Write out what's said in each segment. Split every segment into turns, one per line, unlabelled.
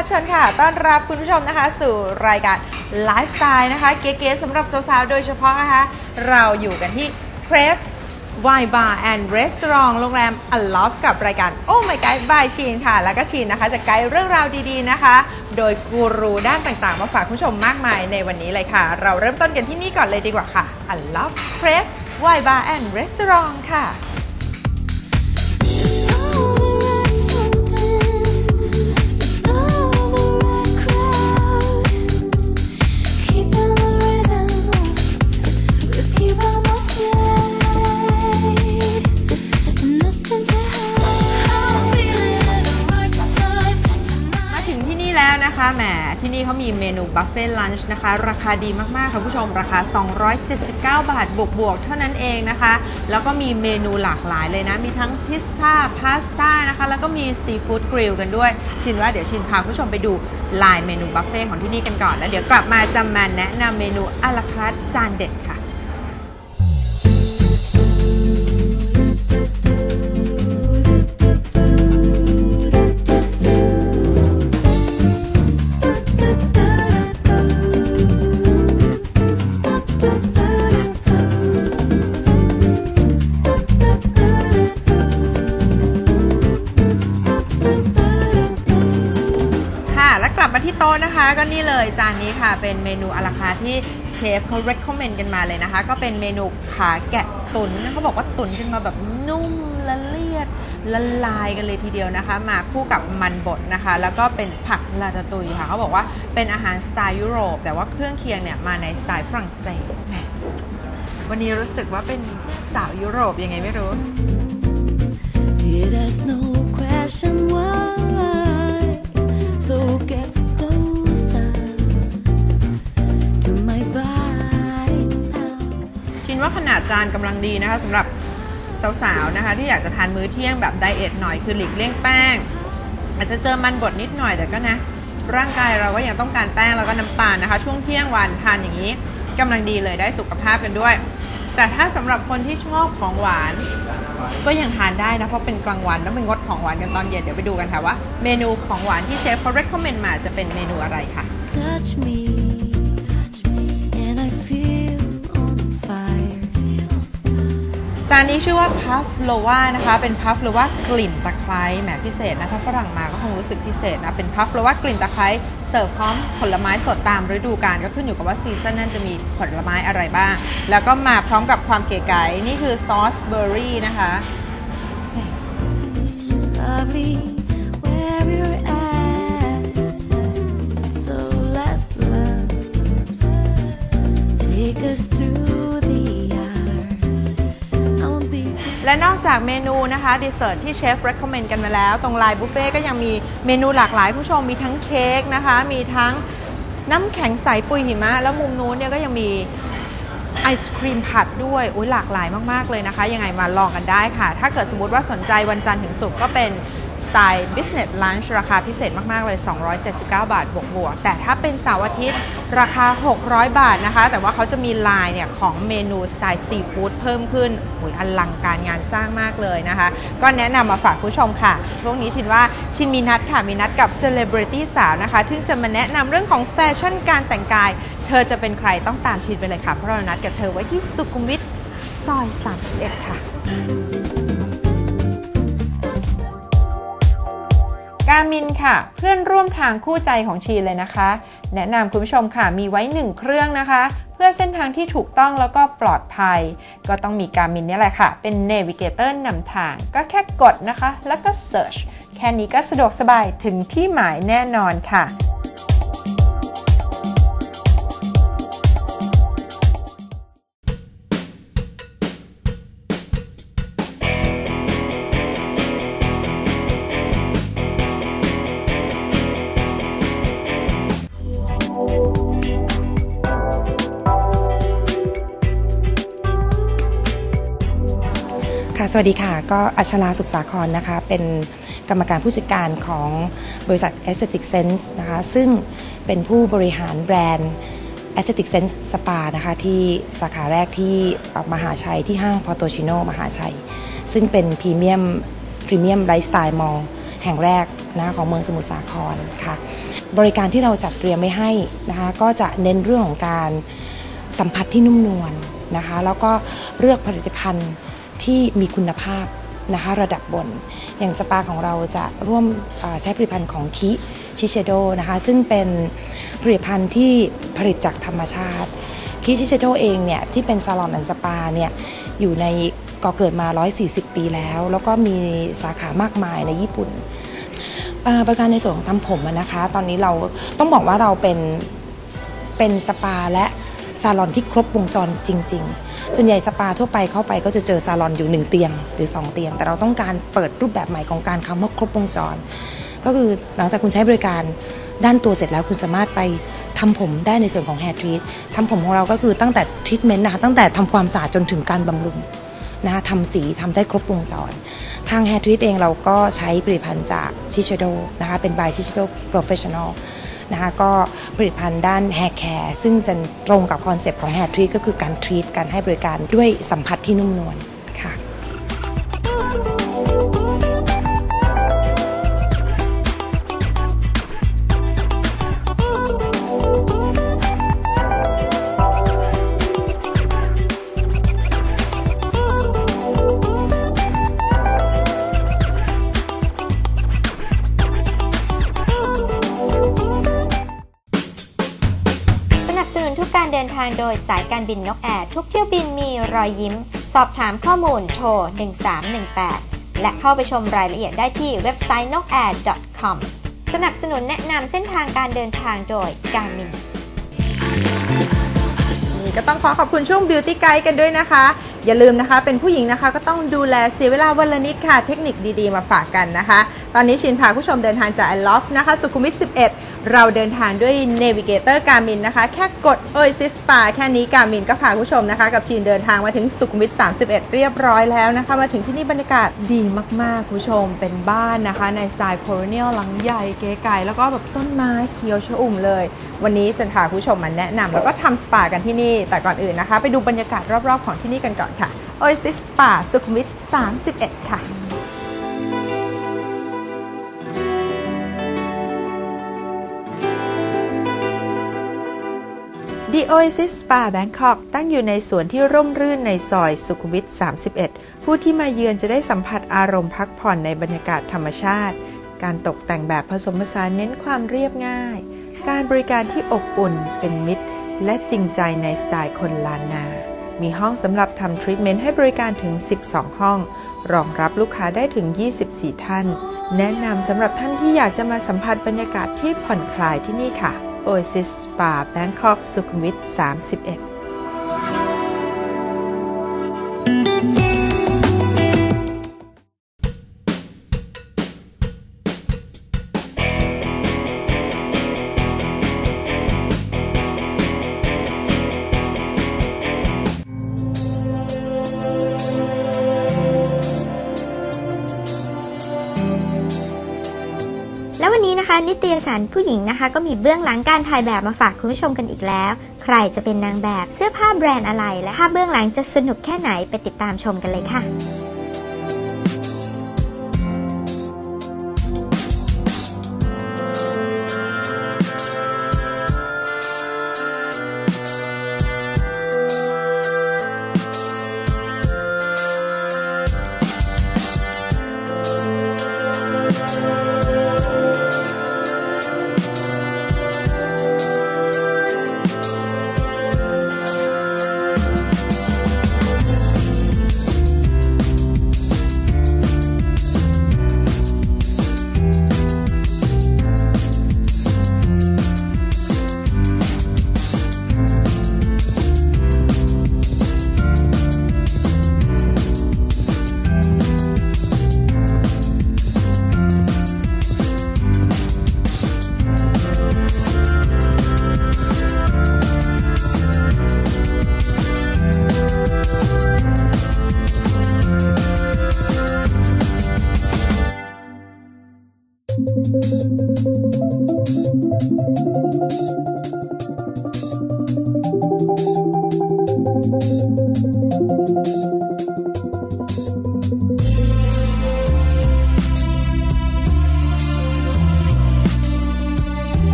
พักพัชชนค่ะ ต้อนรับคุณผู้ชมนะคะ สู่รายการไลฟ์สไตล์นะคะ เก๋ๆสำหรับสาวๆ โดยเฉพาะนะคะ เราอยู่กันที่ Crave Wine Bar and Restaurant โรงแรม a l o f กับรายการ Oh My Guide by ชีนค่ะ แล้วก็ชีนนะคะ จะไกด์เรื่องราวดีๆนะคะ โดยกูรูด้านต่างๆ มาฝากคุณผู้ชมมากมายในวันนี้เลยค่ะ เราเริ่มต้นกันที่นี่ก่อนเลยดีกว่าค่ะ a l o f Crave Wine Bar and Restaurant ค่ะ เขามีเมนูบัฟเฟ่ลันช์นะคะ ราคาดีมาก ๆ ค่ะผู้ชมราคา 279 บาท บวก ๆ เท่านั้นเองนะคะ แล้วก็มีเมนูหลากหลายเลยนะ มีทั้งพิซซ่า พาสต้านะคะ แล้วก็มีซีฟู้ดกริลกันด้วย ชินว่าเดี๋ยวชินพาผู้ชมไปดูลายเมนูบัฟเฟ่ของที่นี่กันก่อน แล้วเดี๋ยวกลับมาจะมาแนะนำเมนูอาราคาร์จานเด็ดค่ะ เป็นเมนูอาราคาที่เชฟเขา recommend กันมาเลยนะคะ ก็เป็นเมนูขาแกะตุนเขาบอกว่าตุนขึ้นมาแบบนุ่มละเลียดละลายกันเลยทีเดียวนะคะ มาคู่กับมันบดนะคะ แล้วก็เป็นผักลาตาตุยค่ะเขาบอกว่าเป็นอาหารสไตล์ยุโรป แต่ว่าเครื่องเคียงเนี่ยมาในสไตล์ฝรั่งเศสวันนี้รู้สึกว่าเป็นสาวยุโรปยังไงไม่รู้
It has no question why. So get
จานกำลังดีนะคะสำหรับสาวๆนะคะที่อยากจะทานมื้อเที่ยงแบบไดเอทหน่อยคือหลีกเลี่ยงแป้ง อาจจะเจอมันบดนิดหน่อยแต่ก็นะ ร่างกายเราก็ยังต้องการแป้งแล้วก็น้ำตาลนะคะ ช่วงเที่ยงวันทานอย่างนี้กำลังดีเลยได้สุขภาพกันด้วย แต่ถ้าสำหรับคนที่ชอบของหวาน ก็ยังทานได้นะเพราะเป็นกลางวันแล้วเป็นงดของหวานกันตอนเย็นเดี๋ยวไปดูกันค่ะว่า เมนูของหวานที่เชฟเขา recommend มาจะเป็นเมนูอะไรค่ะ
Touch me,
จานนี้ชื่อว่าพัฟโลวานะคะ เป็นพัฟโลวากลิ่นตะไคร้แหมพิเศษนะ ถ้าฝรั่งมาก็คงรู้สึกพิเศษนะ เป็นพัฟโลวากลิ่นตะไคร้เสิร์ฟพร้อมผลไม้สดตามฤดูกาลก็ขึ้นอยู่กับว่าซีซั่นนั้นจะมีผลไม้อะไรบ้าง แล้วก็มาพร้อมกับความเก๋ไก๋นี่คือซอสเบอร์รี่นะคะ
Lovely
และนอกจากเมนูนะคะดีเซอร์ที่เชฟ recommend กันมาแล้ว ตรงไลน์บุฟเฟ่ก็ยังมีเมนูหลากหลายคุณผู้ชมมีทั้งเค้กนะคะ มีทั้งน้ำแข็งใสปุยหิมะ แล้วมุมนู้นเนี่ยก็ยังมีไอศครีมผัดด้วยอุ้ยหลากหลายมาก ๆ เลยนะคะ ยังไงมาลองกันได้ค่ะ ถ้าเกิดสมมติว่าสนใจวันจันทร์ถึงศุกร์ก็เป็น สไตล์ business lunch ราคาพิเศษมาก ๆ เลย 279 บาท บวกบวกแต่ถ้าเป็นเสาร์อาทิตย์ ราคา 600 บาทนะคะ แต่ว่าเขาจะมีลายเนี่ยของเมนูสไตล์ซีฟู้ดเพิ่มขึ้นโอ้ยอลังการงานสร้างมากเลยนะคะ ก็แนะนำมาฝากผู้ชมค่ะ ช่วงนี้ชินว่าชินมีนัดค่ะ มีนัดกับเซเลบริตี้สาวนะคะซึ่จะมาแนะนำเรื่องของแฟชั่นการแต่งกาย เธอจะเป็นใครต้องตามชินไปเลยค่ะ เพราะเรานัดกับเธอไว้ที่สุขุมวิทซอย 31 ค่ะ กามินค่ะ เพื่อนร่วมทางคู่ใจของชีเลยนะคะ แนะนำคุณผู้ชมค่ะมีไว้หนึ่งเครื่องนะคะ เพื่อเส้นทางที่ถูกต้องแล้วก็ปลอดภัย ก็ต้องมีการมินนี่แหละค่ะ เป็นเนวิเกเตอร์นำทาง ก็แค่กดนะคะ แล้วก็เ e ิร์ชแค่นี้ก็สะดวกสบายถึงที่หมายแน่นอนค่ะ
สวัสดีค่ะ ก็อัชราสุขสาครนะคะ เป็นกรรมการผู้จัดการของบริษัท Aesthetic Sense นะคะ ซึ่งเป็นผู้บริหารแบรนด์ Aesthetic Sense Spa นะคะ ที่สาขาแรกที่มหาชัยที่ห้างพอโตชิโนมหาชัย ซึ่งเป็นพรีเมียมพรีเมียมไลฟ์สไตล์มอลแห่งแรกนะของเมืองสมุทรสาครค่ะ บริการที่เราจัดเตรียมไว้ให้นะคะ ก็จะเน้นเรื่องของการสัมผัสที่นุ่มนวลนะคะ แล้วก็เลือกผลิตภัณฑ์ ที่มีคุณภาพนะคะระดับบน อย่างสปาของเราจะร่วมใช้ผลิตภัณฑ์ของคิชิเชโดนะคะซึ่งเป็นผลิตภัณฑ์ที่ผลิตจากธรรมชาติคิชิเชโดเองเนี่ยที่เป็นซาลอนแอนสปาเนี่ยอยู่ในก่อเกิดมา 140 ปีแล้ว แล้วก็มีสาขามากมายในญี่ปุ่นเอ่อบริการในส่วนของทำผมนะคะ ตอนนี้เราต้องบอกว่าเราเป็นเป็นสปาและซาลอนที่ครบวงจรจริง ๆ ส่วนใหญ่สปาทั่วไปเข้าไปก็จะเจอซาลอนอยู่หนึ่งเตียงหรือ 2 เตียง แต่เราต้องการเปิดรูปแบบใหม่ของการคำว่าครบวงจร ก็คือหลังจากคุณใช้บริการด้านตัวเสร็จแล้วคุณสามารถไปทำผมได้ในส่วนของ hair treat ทำผมของเราก็คือตั้งแต่ทรีทเมนต์นะคะตั้งแต่ทำความสะอาดจนถึงการบำรุงนะคะทำสีทำได้ครบวงจร ทาง Hair Treat เองเราก็ใช้ผลิตภัณฑ์จากชิชโดนะคะเป็น by ชิชโด Professional นะคะก็ผลิตภัณฑ์ด้านแฮร์แคร์ซึ่งจะตรงกับคอนเซปต์ของแฮร์ทรีก็คือการทรีตการให้บริการด้วยสัมผัสที่นุ่มนวลา
งโดยสายการบินนกแอร์ทุกเที่ยวบินมีรอยยิ้ม สอบถามข้อมูลโทร 1318 และเข้าไปชมรายละเอียดได้ที่เว็บไซต์ nokair.com สนับสนุนแนะนำเส้นทางการเดินทางโดยการมิน
นี่ก็ต้องขอขอบคุณช่วง Beauty Guide กันด้วยนะคะ อย่าลืมนะคะ เป็นผู้หญิงนะคะ ก็ต้องดูแลเสียเวลาวันละนิดค่ะ เทคนิคดีๆ มาฝากกันนะคะ ตอนนี้ชินพาผู้ชมเดินทางจาก I Love นะคะ สุขุมวิท 11 เราเดินทางด้วย Navigator Garmin นะคะ แค่กด Oasis Spa แค่นี้ Garmin ก็พาผู้ชมนะคะ กับชินเดินทางมาถึงสุขุมวิท 31 เรียบร้อยแล้วนะคะ มาถึงที่นี่บรรยากาศดีมากๆ ผู้ชมเป็นบ้านนะคะ ในสไตล์ Colonial หลังใหญ่เก๋ไก่แล้วก็แบบต้นไม้เขียวชอุ่มเลย วันนี้จะพาผู้ชมมาแนะนำแล้วก็ทำสปากันที่นี่ แต่ก่อนอื่นนะคะ ไปดูบรรยากาศรอบๆของที่นี่กันก่อนค่ะ Oasis Spa สุขุมวิท 31 ค่ะ The Oasis Spa Bangkok ตั้งอยู่ในสวนที่ร่มรื่นในซอยสุขุมวิท 31 ผู้ที่มาเยือนจะได้สัมผัสอารมณ์พักผ่อนในบรรยากาศธรรมชาติ การตกแต่งแบบผสมผสานเน้นความเรียบง่าย การบริการที่อบอุ่นเป็นมิตร และจริงใจในสไตล์คนล้านนา มีห้องสำหรับทำทรีทเมนต์ให้บริการถึง 12 ห้อง รองรับลูกค้าได้ถึง 24 ท่าน แนะนำสำหรับท่านที่อยากจะมาสัมผัสบรรยากาศที่ผ่อนคลายที่นี่ค่ะ โอเอซิสป่า
แบงคอกสุขุมวิท31 ผู้หญิงนะคะ ก็มีเบื้องหลังการถ่ายแบบมาฝากคุณผู้ชมกันอีกแล้ว ใครจะเป็นนางแบบเสื้อผ้าแบรนด์อะไร และภาพเบื้องหลังจะสนุกแค่ไหนไปติดตามชมกันเลยค่ะ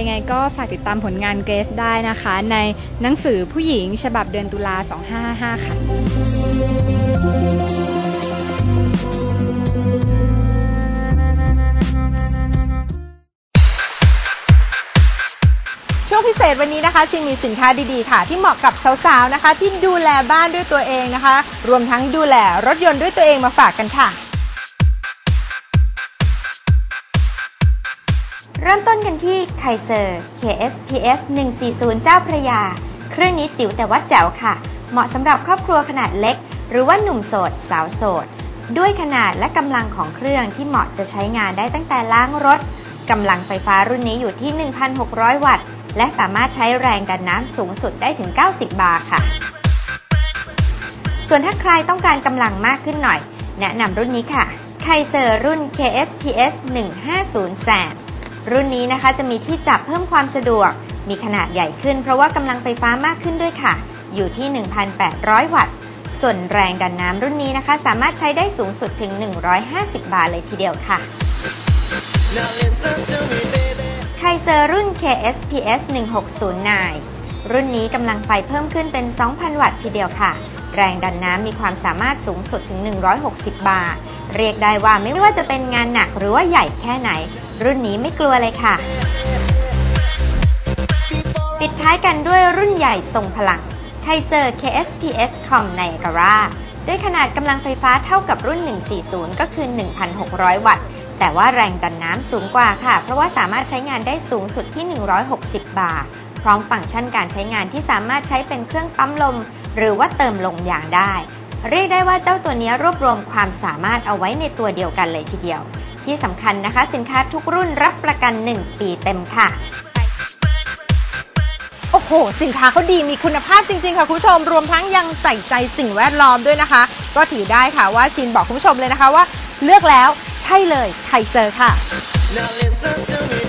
ยังไงก็ฝากติดตามผลงานเกรซได้นะคะ ในหนังสือผู้หญิงฉบับเดือนตุลา 2555 ค่ะ
ช่วงพิเศษวันนี้นะคะ ชินมีสินค้าดีๆ ค่ะ ที่เหมาะกับสาวๆนะคะ ที่ดูแลบ้านด้วยตัวเองนะคะ รวมทั้งดูแลรถยนต์ด้วยตัวเองมาฝากกันค่ะ
เริ่มต้นกันที่ไคเซอร์ KSPS 140 เจ้าพระยา เครื่องนี้จิ๋วแต่ว่าแจ๋วค่ะ เหมาะสำหรับครอบครัวขนาดเล็ก หรือว่าหนุ่มโสด สาวโสด ด้วยขนาดและกำลังของเครื่องที่เหมาะจะใช้งานได้ตั้งแต่ล้างรถกำลังไฟฟ้ารุ่นนี้อยู่ที่ 1,600 วัตต์ และสามารถใช้แรงดันน้ำสูงสุดได้ถึง 90 บาร์ค่ะ ส่วนถ้าใครต้องการกำลังมากขึ้นหน่อย แนะนำรุ่นนี้ค่ะไคเซอร์รุ่น KSPS 150แสน รุ่นนี้นะคะจะมีที่จับเพิ่มความสะดวก มีขนาดใหญ่ขึ้น เพราะว่ากำลังไฟฟ้ามากขึ้นด้วยค่ะ อยู่ที่ 1,800 วัตต์ ส่วนแรงดันน้ำรุ่นนี้นะคะ สามารถใช้ได้สูงสุดถึง 150 บาร์เลยทีเดียวค่ะไคเซอร์รุ่น KSPS 1609 รุ่นนี้กำลังไฟเพิ่มขึ้นเป็น 2,000 วัตต์ทีเดียวค่ะแรงดันน้ำมีความสามารถสูงสุดถึง 160 บาร์ เรียกได้ว่าไม่ว่าจะเป็นงานหนักหรือว่าใหญ่แค่ไหน รุ่นนี้ไม่กลัวเลยค่ะ ปิดท้ายกันด้วยรุ่นใหญ่ทรงพลังไคเซอร์ KSPS Com n i a g a r a ด้วยขนาดกำลังไฟฟ้าเท่ากับรุ่น 140 ก็คือ 1,600 วัตต์ แต่ว่าแรงดันน้ำสูงกว่าค่ะ เพราะว่าสามารถใช้งานได้สูงสุดที่ 160 บาร์พร้อมฟังก์ชันการใช้งานที่สามารถใช้เป็นเครื่องปั๊มลม หรือว่าเติมลมยางได้ เรียกได้ว่าเจ้าตัวนี้รวบรวมความสามารถเอาไว้ในตัวเดียวกันเลยทีเดียว ที่สำคัญนะคะ สินค้าทุกรุ่นรับประกัน 1 ปีเต็มค่ะ
โอ้โห สินค้าเขาดีมีคุณภาพจริง ๆ ค่ะคุณผู้ชม รวมทั้งยังใส่ใจสิ่งแวดล้อมด้วยนะคะ ก็ถือได้ค่ะว่าชินบอกคุณผู้ชมเลยนะคะว่า เลือกแล้วใช่เลยไคเซอร์ค่ะ
Now listen to me,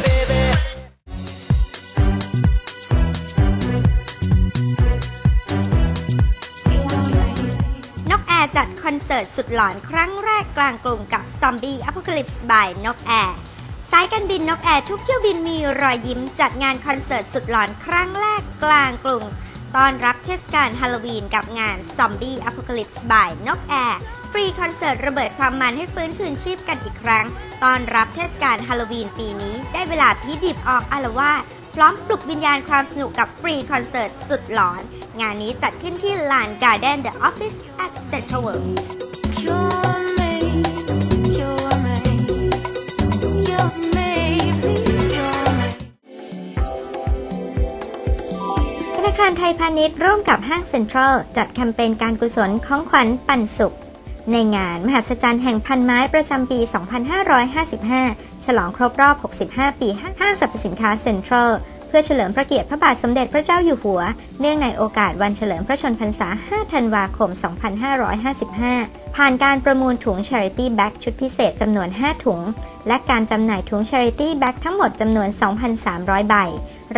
อนเสิร์ตสุดหลอนครั้งแรกกลางกรุงกับ Zombie Apocalypse by นกแอร์สายการบินนกแอร์ทุกเที่ยวบินมีรอยยิ้มจัดงานคอนเสิร์ตสุดหลอนครั้งแรกกลางกรุงต้อนรับเทศกาลฮาโลวีนกับงาน Zombie Apocalypse by นกแอร์ฟรีคอนเสิร์ตระเบิดความมันให้ฟื้นคืนชีพกันอีกครั้งต้อนรับเทศกาลฮาโลวีนปีนี้ได้เวลาพีดิบออกอารวาส พร้อมปลุกวิญญาณความสนุกกับฟรีคอนเสิร์ตสุดหลอน งานนี้จัดขึ้นที่ลาน Garden The Office at Central World ธนาคารไทยพาณิชย์ร่วมกับห้างเซ็นทรัลจัดแคมเปญการกุศลของขวัญปันสุข ในงานมหัศจรรย์แห่งพันไม้ประจำปี 2555 ฉลองครบรอบ 65 ปีห้างสรรพสินค้าเซ็นทรัลเพื่อเฉลิมพระเกียรติพระบาทสมเด็จพระเจ้าอยู่หัว เนื่องในโอกาสวันเฉลิมพระชนพรรษา 5 ธันวาคม 2555 ผ่านการประมูลถุง Charity Bag ชุดพิเศษจำนวน 5 ถุง และการจำหน่ายถุง Charity Bag ทั้งหมดจำนวน 2,300 ใบ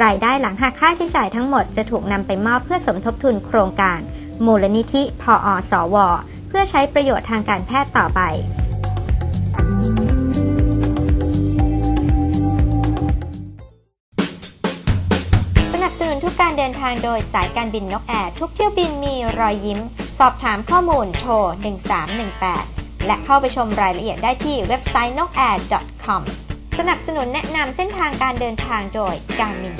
รายได้หลังหักค่าใช้จ่ายทั้งหมดจะถูกนำไปมอบเพื่อสมทบทุนโครงการ มูลนิธิพออสว เพื่อใช้ประโยชน์ทางการแพทย์ต่อไป ดินทางโดยสายการบินนกแอร์ทุกเที่ยวบินมีรอยยิ้ม สอบถามข้อมูลโทร 1318 และเข้าไปชมรายละเอียดได้ที่เว็บไซต์ nokair.com สนับสนุนแนะนำเส้นทางการเดินทางโดยการมิน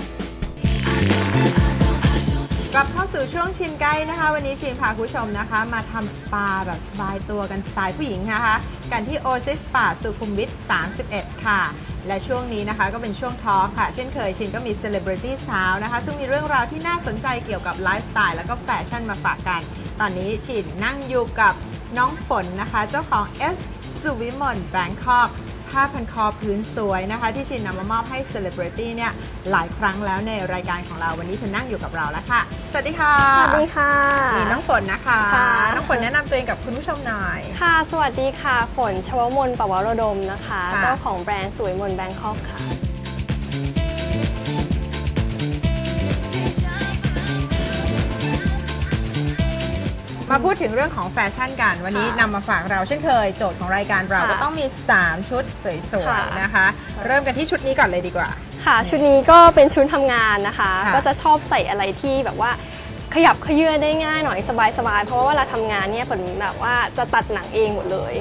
กลับเข้าสู่ช่วงชินไกนะคะ วันนี้ชินพาคุณผู้ชมนะคะ มาทำสปาแบบสบายตัวกันสไตล์ผู้หญิงนะคะ กันที่ Oasis Spa สุขุมวิท31 ค่ะ และช่วงนี้นะคะก็เป็นช่วงทอล์คค่ะ เช่นเคยชินก็มี Celebrity สาวนะคะ ซึ่งมีเรื่องราวที่น่าสนใจเกี่ยวกับไลฟ์สไตล์แล้วก็แฟชั่นมาฝากกัน ตอนนี้ชินนั่งอยู่กับน้องฝนนะคะ เจ้าของ S สุวิมลแบงคอก ผ้าพันคอพื้นสวยนะคะ ที่ชินนำมามอบให้เซเลบริตี้เนี่ยหลายครั้งแล้วในรายการของเราวันนี้เธอนั่งอยู่กับเราแล้วค่ะ สวัสดีค่ะ
สวัสดีค่ะ
นี่น้องฝนนะคะ
ค่ะ
น้องฝนแนะนำตัวเองกับคุณผู้ชมหน่อย
ค่ะ สวัสดีค่ะ ฝนชวมนปวโรดมนะคะ
ค่ะ
เจ้าของแบรนด์สวยมนแบงคอกค่ะ
มาพูดถึงเรื่องของแฟชั่นกัน วันนี้นำมาฝากเราเช่นเคยโจทย์ของรายการเรา
ค่ะ
ก็ต้องมี 3 ชุดสวย
ค่ะ
ๆนะคะ เริ่มกันที่ชุดนี้ก่อนเลยดีกว่า
ค่ะ ชุดนี้ก็เป็นชุดทำงานนะคะ
ค่ะ
ก็จะชอบใส่อะไรที่แบบว่าขยับเขยื้อนได้ง่ายหน่อยสบายๆ เพราะว่าเวลาทำงานเนี่ยผลแบบว่าจะตัดหนังเองหมดเลย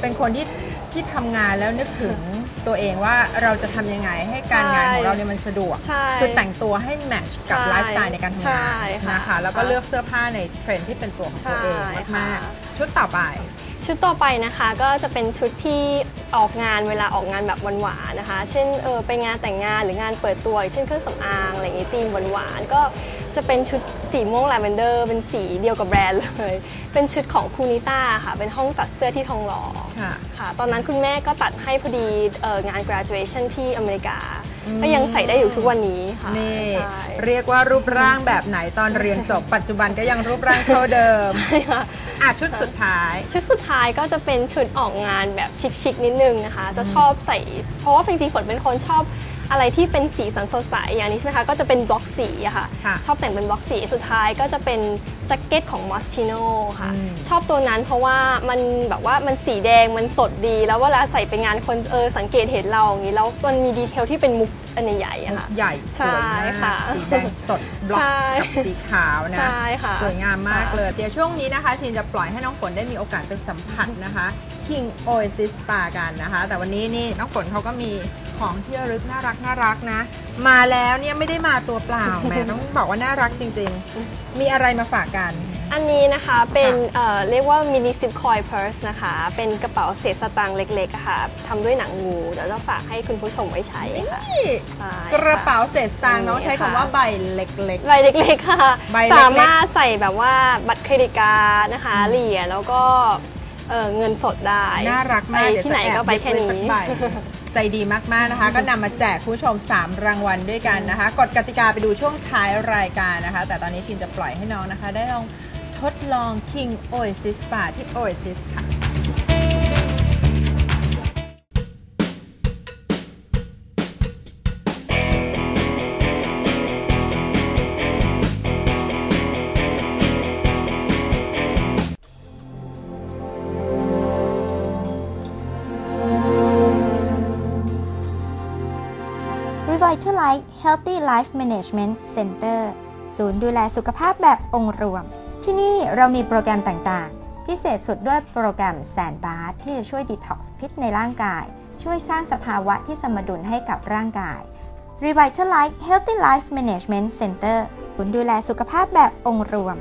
เป็นคนที่ที่ทำงานแล้วนึกถึง ตัวเองว่าเราจะทำยังไงให้การงานของเราเนี่ยมันสะดวก
ใช่
คือแต่งตัวให้แมทช์กับ
ใช่
ไลฟ์สไตล์ในการทำ
ใช่
งาน
ค่ะ
นะคะแล้วก็
ค่ะ
เลือกเสื้อผ้าในเทรนด์ที่เป็นตัวของตัวเอง
ใช่
มาก
ค่ะ
ๆชุดต่อไป
ชุดต่อไปนะคะก็จะเป็นชุดที่ออกงานเวลาออกงานแบบหวานๆนะคะ เช่นเออไปงานแต่งงานหรืองานเปิดตัวอย่างเช่นเครื่องสำอางอะไรอย่างงี้ธีมหวานๆก็จะเป็นชุดสีม่วงลาเวนเดอร์เป็นสีเดียวกับแบรนด์เลย เป็นชุดของคูนิต้าค่ะ เป็นห้องตัดเสื้อที่ทองหล่อ
ค่ะ
ค่ะตอนนั้นคุณแม่ก็ตัดให้พอดีเอ่องาน graduation ที่อเมริกา ก็ยังใส่ได้อยู่ทุกวันนี้ค่ะ
นี่
ใช่
เรียกว่ารูปร่างแบบไหนตอนเรียนจบปัจจุบันก็ยังรูปร่างเท่าเดิม
ใช่ค่ะ
อะชุดสุดท้าย
ชุดสุดท้ายก็จะเป็นชุดออกงานแบบชิคๆนิดนึงนะคะ จะชอบใส่เพราะว่าจริงๆฝนเป็นคนชอบอะไรที่เป็นสีสันสดใสอย่างนี้ใช่ไหมคะก็จะเป็นบล็อกสีอะค่ะ
ค่ะ
ชอบแต่งเป็นบล็อกสีสุดท้ายก็จะเป็นแจ็คเก็ตของมอสชิโน่ค่ะ
อืม
ชอบตัวนั้นเพราะว่ามันแบบว่ามันสีแดงมันสดดี แล้วเวลาใส่ไปงานคนเออสังเกตเห็นเราอย่างนี้แล้วมันมีดีเทลที่เป็นมุกอันใหญ่ๆอะค่ะ
ใหญ่สวย
ใช่
มาก
ค่ะ
สีแดงสดบล็อก
ใช่
กับสีขาวนะ
ใช่ค่ะ
สวยงามมากเลย เดี๋ยวช่วงนี้นะคะชินจะปล่อยให้น้องฝนได้มีโอกาสไปสัมผัสนะคะ King Oasis Spa กันนะคะ แต่วันนี้นี่น้องฝนเขาก็มีของที่ระลึกน่ารักน่ารักนะ มาแล้วเนี่ยไม่ได้มาตัวเปล่าแหมต้องบอกว่าน่ารักจริง ๆ มีอะไรมาฝากกัน
อันนี้นะคะเป็นเอ่อเรียกว่ามินิซิปคอยเพิร์สนะคะ เป็นกระเป๋าเศษสตางค์เล็กๆอะค่ะทำด้วยหนังงูเดี๋ยวจะฝากให้คุณผู้ชมไว้ใช้ค่ะ
นี่
ใช่
กระเป๋า
ค่
เศษสตางค์น้องใช้คำว่าใบเล็ก
ใบเล็กๆค่ะ
ใบเล็กๆ
สามารถใส่แบบว่าบัตรเครดิตการ์ดนะคะเหรียญแล้วก็เอ่อเงินสดได้
ๆ น่ารักมาก
ไป
เดี๋ยว
ที่ไหน
จะแอบ
ก็ไปแค่
ยึดว้สั
นี้
ใบ ใจดีมากๆนะคะ ก็นำมาแจกคุณผู้ชม 3 รางวัลด้วยกันนะคะกดกติกาไปดูช่วงท้ายรายการนะคะ แต่ตอนนี้ชินจะปล่อยให้น้องนะคะ ได้ลองทดลอง King Oasis Spa ที่ Oasis ค่ะ
Revitalize Healthy Life Management Center ศูนย์ดูแลสุขภาพแบบองค์รวม ที่นี่เรามีโปรแกรมต่างๆ พิเศษสุดด้วยโปรแกรมแสนบาทที่จะช่วยดีท็อกซ์พิษในร่างกาย ช่วยสร้างสภาวะที่สมดุลให้กับร่างกาย Revitalize Healthy Life Management Center ศูนย์ดูแลสุขภาพแบบองค์รวม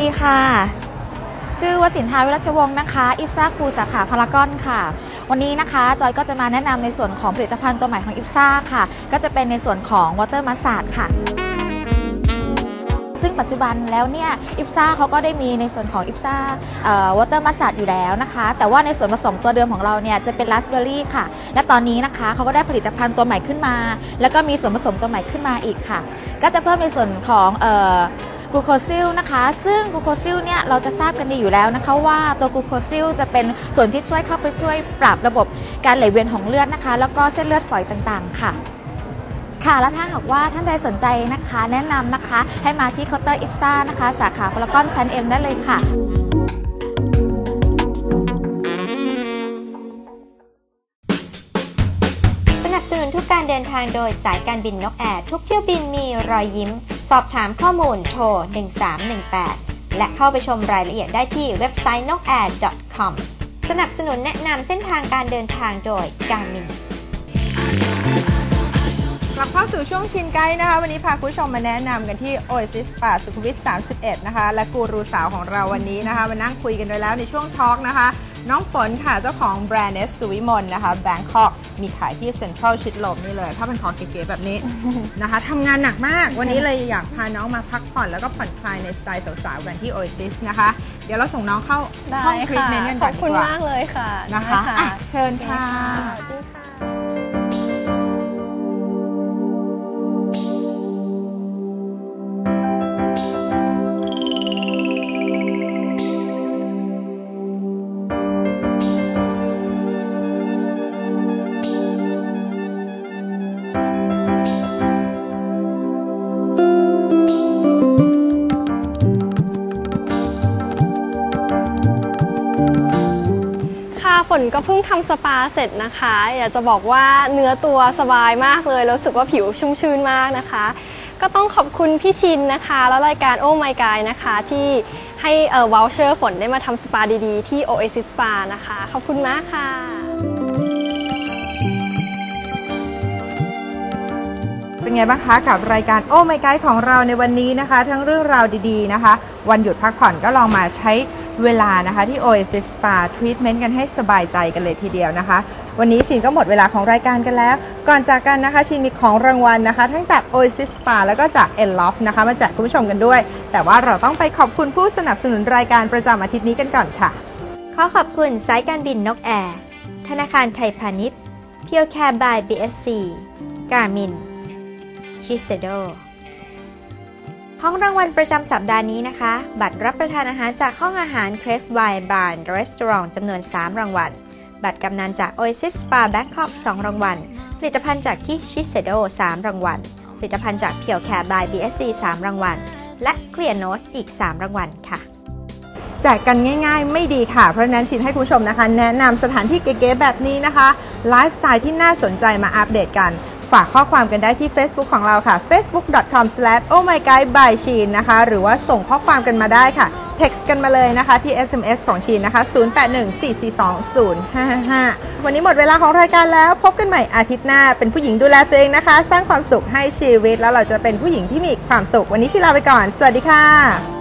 ดีค่ะ ชื่อวสินทาวิรัชวงศ์นะคะอิฟซ่าครูสาขาพารากอนค่ะ วันนี้นะคะจอยก็จะมาแนะนำในส่วนของผลิตภัณฑ์ตัวใหม่ของอิฟซ่าค่ะ ก็จะเป็นในส่วนของวอเตอร์มัสซาดค่ะซึ่งปัจจุบันแล้วเนี่ยอิฟซ่าเขาก็ได้มีในส่วนของอิฟซ่าวอเตอร์มัสซาดอยู่แล้วนะคะ แต่ว่าในส่วนผสมตัวเดิมของเราเนี่ยจะเป็นราสเบอร์รี่ค่ะ และตอนนี้นะคะเขาก็ได้ผลิตภัณฑ์ตัวใหม่ขึ้นมา แล้วก็มีส่วนผสมตัวใหม่ขึ้นมาอีกค่ะ ก็จะเพิ่มในส่วนของ กลูโคซิลนะคะ ซึ่งกลูโคซิลเนี่ยเราจะทราบกันดีอยู่แล้วนะคะว่าตัวกลูโคซิลจะเป็นส่วนที่ช่วยเข้าไปช่วยปรับระบบการไหลเวียนของเลือดนะคะ แล้วก็เส้นเลือดฝอยต่างๆ ค่ะค่ะและถ้าหากว่าท่านใดสนใจนะคะ แนะนำนะคะ ให้มาที่เคาน์เตอร์อิฟซ่านะคะ สาขาพารากอนชั้นเอ็มได้เลยค่ะ
สนับสนุนทุกการเดินทางโดยสายการบินนกแอร์ทุกเที่ยวบินมีรอยยิ้ม สอบถามข้อมูลโทร 1318 และเข้าไปชมรายละเอียดได้ที่เว็บไซต์ nokair.com สนับสนุนแนะนำเส้นทางการเดินทางโดยการมิน
กลับเข้าสู่ช่วงชินไกด์นะคะ วันนี้พาคุณผู้ชมมาแนะนำกันที่ Oasis Spa สุขุมวิท 31 นะคะ และกูรูสาวของเราวันนี้นะคะ มานั่งคุยกันไว้แล้วในช่วงทอล์กนะคะ น้องฝนค่ะเจ้าของแบรนด์เนสสุวิมลนะคะ Bangkok มีขายที่เซ็นทรัลชิดลมนี่เลยถ้าเป็นคอเก๋ๆแบบนี้ นะคะทำงานหนักมากวันนี้เลยอยากพาน้องมาพักผ่อนแล้วก็ผ่อนคลายในสไตล์สาวๆกันที่ Oasis นะคะ เดี๋ยวเราส่งน้องเข้า
ได้
ห้องทรีท
ค่ะ
เมนต์กัน
ข
ก่
อ
อน
บ
ดี
คุณ
กว่า
มากเลยค่ะ
นะคะ
ได้
อะเชิญค่ะ
ขอบคุณค่ะ ฝนก็เพิ่งทำสปาเสร็จนะคะ อยากจะบอกว่าเนื้อตัวสบายมากเลยแล้วรู้สึกว่าผิวชุ่มชื่นมากนะคะ ก็ต้องขอบคุณพี่ชินนะคะ แล้วรายการโอ้ไมกายนะคะ ที่ให้เอ่อวอลเชอร์ฝนได้มาทำสปาดีๆ ที่ Oasis Spa นะคะ ขอบคุณมากค่ะ
เป็นไงบ้างคะกับรายการโอ้ไม่ไกด์ของเราในวันนี้นะคะ ทั้งเรื่องราวดีๆนะคะ วันหยุดพักผ่อนก็ลองมาใช้เวลานะคะที่ Oasis Spa Treatment กันให้สบายใจกันเลยทีเดียวนะคะ วันนี้ชินก็หมดเวลาของรายการกันแล้ว ก่อนจากกันนะคะชินมีของรางวัลนะคะ ทั้งจาก Oasis Spa แล้วก็จาก e n l o f นะคะมาแจกคุณผู้ชมกันด้วย แต่ว่าเราต้องไปขอบคุณผู้สนับสนุนรายการประจำอาทิตย์นี้กันก่อนค่ะ
ขอขอบคุณสายการบินนกแอร์ธนาคารไทยพาณิชย์เพียวแคร์บาย BSC การมิน ชิเซโดของรางวัลประจำสัปดาห์นี้นะคะ บัตรรับประทานอาหารจากห้องอาหารเครฟไวบาร์รีสอร์ทจำนวน 3 รางวัล บัตรกำนันจาก Oasis Spa Bangkok 2 รางวัล ผลิตภัณฑ์จากคิชิเซโด3รางวัล ผลิตภัณฑ์จากเพียวแคร์บาย BSC 3 รางวัล และเคลียร์โนสอีก 3 รางวัลค่ะ
แจกกันง่ายๆ ไม่ดีค่ะ เพราะนั้นชินให้คุณผู้ชมนะคะ แนะนำสถานที่เก๋ๆแบบนี้นะคะ ไลฟ์สไตล์ที่น่าสนใจมาอัปเดตกัน ฝากข้อความกันได้ที่ Facebook ของเราค่ะ facebook.com/ohmyguideby ชีนนะคะ หรือว่าส่งข้อความกันมาได้ค่ะ text กันมาเลยนะคะที่ SMS ของชีนนะคะ 0814420555 วันนี้หมดเวลาของรายการแล้วพบกันใหม่อาทิตย์หน้า เป็นผู้หญิงดูแลตัวเองนะคะ สร้างความสุขให้ชีวิต แล้วเราจะเป็นผู้หญิงที่มีความสุข วันนี้ชิลาไปก่อน สวัสดีค่ะ